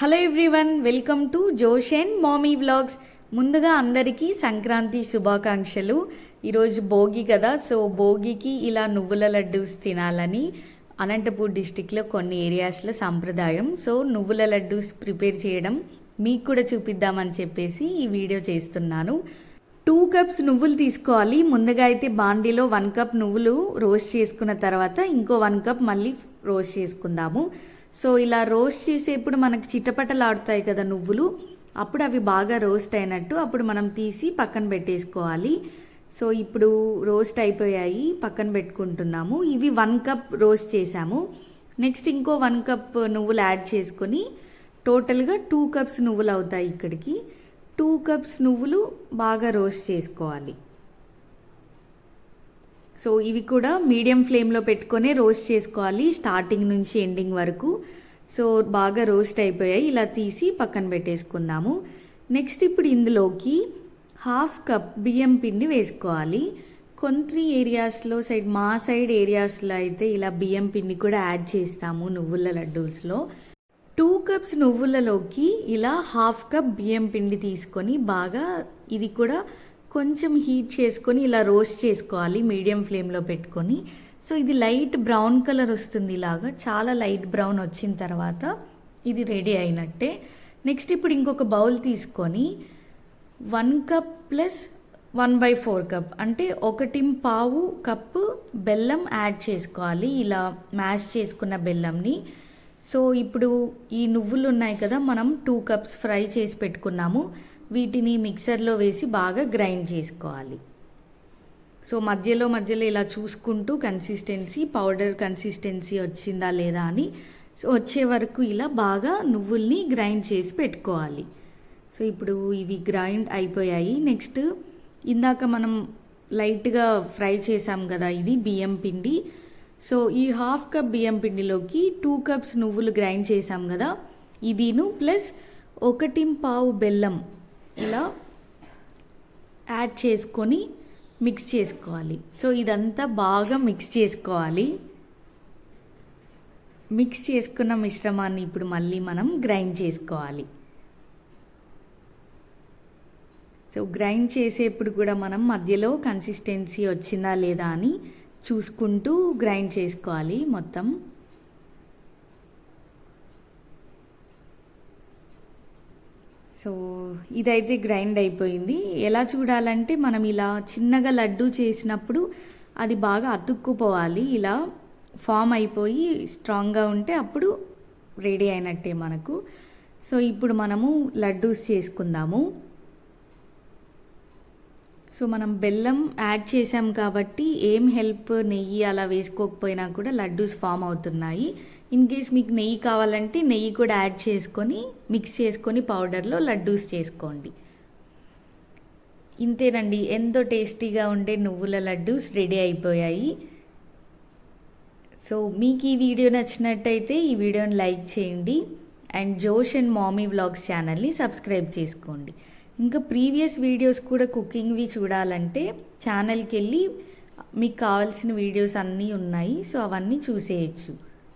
Hello everyone welcome to Josh and mommy vlogs ముందుగా అందరికీ సంక్రాంతి శుభాకాంక్షలు. ఈరోజు భోగి కదా సో భోగికి ఇలా నువ్వుల లడ్డూస్ తినాలని అనంతపూర్ డిస్టిక్లో కొన్ని ఏరియాస్లో సాంప్రదాయం. సో నువ్వుల లడ్డూస్ ప్రిపేర్ చేయడం మీకు కూడా చూపిద్దామని చెప్పేసి ఈ వీడియో చేస్తున్నాను. టూ కప్స్ నువ్వులు తీసుకోవాలి. ముందుగా అయితే బాండీలో వన్ కప్ నువ్వులు రోస్ట్ చేసుకున్న తర్వాత ఇంకో వన్ కప్ మళ్ళీ రోస్ట్ చేసుకుందాము. సో ఇలా రోస్ట్ చేసేప్పుడు మనకి చిట్టపట్టలాడుతాయి కదా నువ్వులు అప్పుడు అవి బాగా రోస్ట్ అయినట్టు అప్పుడు మనం తీసి పక్కన పెట్టేసుకోవాలి. సో ఇప్పుడు రోస్ట్ అయిపోయాయి పక్కన పెట్టుకుంటున్నాము. ఇవి వన్ కప్ రోస్ట్ చేసాము నెక్స్ట్ ఇంకో వన్ కప్ నువ్వులు యాడ్ చేసుకొని టోటల్గా టూ కప్స్ నువ్వులు అవుతాయి ఇక్కడికి. టూ కప్స్ నువ్వులు బాగా రోస్ట్ చేసుకోవాలి. సో ఇవి కూడా మీడియం ఫ్లేమ్లో పెట్టుకొని రోస్ట్ చేసుకోవాలి స్టార్టింగ్ నుంచి ఎండింగ్ వరకు. సో బాగా రోస్ట్ అయిపోయాయి. ఇలా తీసి పక్కన పెట్టేసుకుందాము. నెక్స్ట్ ఇప్పుడు ఇందులోకి హాఫ్ కప్ బియ్యం పిండి వేసుకోవాలి. కొన్ని ఏరియాస్లో సైడ్ మా సైడ్ ఏరియాస్లో అయితే ఇలా బియ్యం పిండి కూడా యాడ్ చేస్తాము నువ్వుల లడ్డూస్లో. టూ కప్స్ నువ్వులలోకి ఇలా హాఫ్ కప్ బియ్యం పిండి తీసుకొని బాగా ఇది కూడా కొంచెం హీట్ చేసుకొని ఇలా రోస్ట్ చేసుకోవాలి మీడియం ఫ్లేమ్లో పెట్టుకొని. సో ఇది లైట్ బ్రౌన్ కలర్ వస్తుంది ఇలాగా. చాలా లైట్ బ్రౌన్ వచ్చిన తర్వాత ఇది రెడీ అయినట్టే. నెక్స్ట్ ఇప్పుడు ఇంకొక బౌల్ తీసుకొని one cup plus one by four cup అంటే ఒకటి పావు కప్పు బెల్లం యాడ్ చేసుకోవాలి. ఇలా మ్యాష్ చేసుకున్న బెల్లంని. సో ఇప్పుడు ఈ నువ్వులు ఉన్నాయి కదా మనం టూ కప్స్ ఫ్రై చేసి పెట్టుకున్నాము. వీటిని మిక్సర్లో వేసి బాగా గ్రైండ్ చేసుకోవాలి. సో మధ్యలో మధ్యలో ఇలా చూసుకుంటూ కన్సిస్టెన్సీ పౌడర్ కన్సిస్టెన్సీ వచ్చిందా లేదా అని సో వచ్చే వరకు ఇలా బాగా నువ్వుల్ని గ్రైండ్ చేసి పెట్టుకోవాలి. సో ఇప్పుడు ఇవి గ్రైండ్ అయిపోయాయి. నెక్స్ట్ ఇందాక మనం లైట్గా ఫ్రై చేసాం కదా ఇది బియ్యం పిండి. సో ఈ హాఫ్ కప్ బియ్యం పిండిలోకి టూ కప్స్ నువ్వులు గ్రైండ్ చేసాం కదా. ఇదిను ప్లస్ ఒకటి పావు బెల్లం ఇలా యాడ్ చేసుకొని మిక్స్ చేసుకోవాలి. సో ఇదంతా బాగా మిక్స్ చేసుకోవాలి. మిక్స్ చేసుకున్న మిశ్రమాన్ని ఇప్పుడు మళ్ళీ మనం గ్రైండ్ చేసుకోవాలి. సో గ్రైండ్ చేసేప్పుడు కూడా మనం మధ్యలో కన్సిస్టెన్సీ వచ్చిందా లేదా అని చూసుకుంటూ గ్రైండ్ చేసుకోవాలి మొత్తం. సో ఇదైతే గ్రైండ్ అయిపోయింది. ఎలా చూడాలంటే మనం ఇలా చిన్నగా లడ్డు చేసినప్పుడు అది బాగా అతుక్కుపోవాలి. ఇలా ఫామ్ అయిపోయి స్ట్రాంగ్గా ఉంటే అప్పుడు రెడీ అయినట్టే మనకు. సో ఇప్పుడు మనము లడ్డూస్ చేసుకుందాము. సో మనం బెల్లం యాడ్ చేసాం కాబట్టి ఏం హెల్ప్ నెయ్యి అలా వేసుకోకపోయినా కూడా లడ్డూస్ ఫామ్ అవుతున్నాయి. ఇన్ కేస్ మీకు నెయ్యి కావాలంటే నెయ్యి కూడా యాడ్ చేసుకొని మిక్స్ చేసుకొని పౌడర్లో లడ్డూస్ చేసుకోండి. ఇంతేనండి ఎంతో టేస్టీగా ఉండే నువ్వుల లడ్డూస్ రెడీ అయిపోయాయి. సో మీకు ఈ వీడియో నచ్చినట్టయితే ఈ వీడియోని లైక్ చేయండి and Josh and mommy vlogs ఛానల్ని సబ్స్క్రైబ్ చేసుకోండి. ఇంకా ప్రీవియస్ వీడియోస్ కూడా కుకింగ్వి చూడాలంటే ఛానల్కి వెళ్ళి మీకు కావాల్సిన వీడియోస్ అన్నీ ఉన్నాయి. సో అవన్నీ చూసేయచ్చు.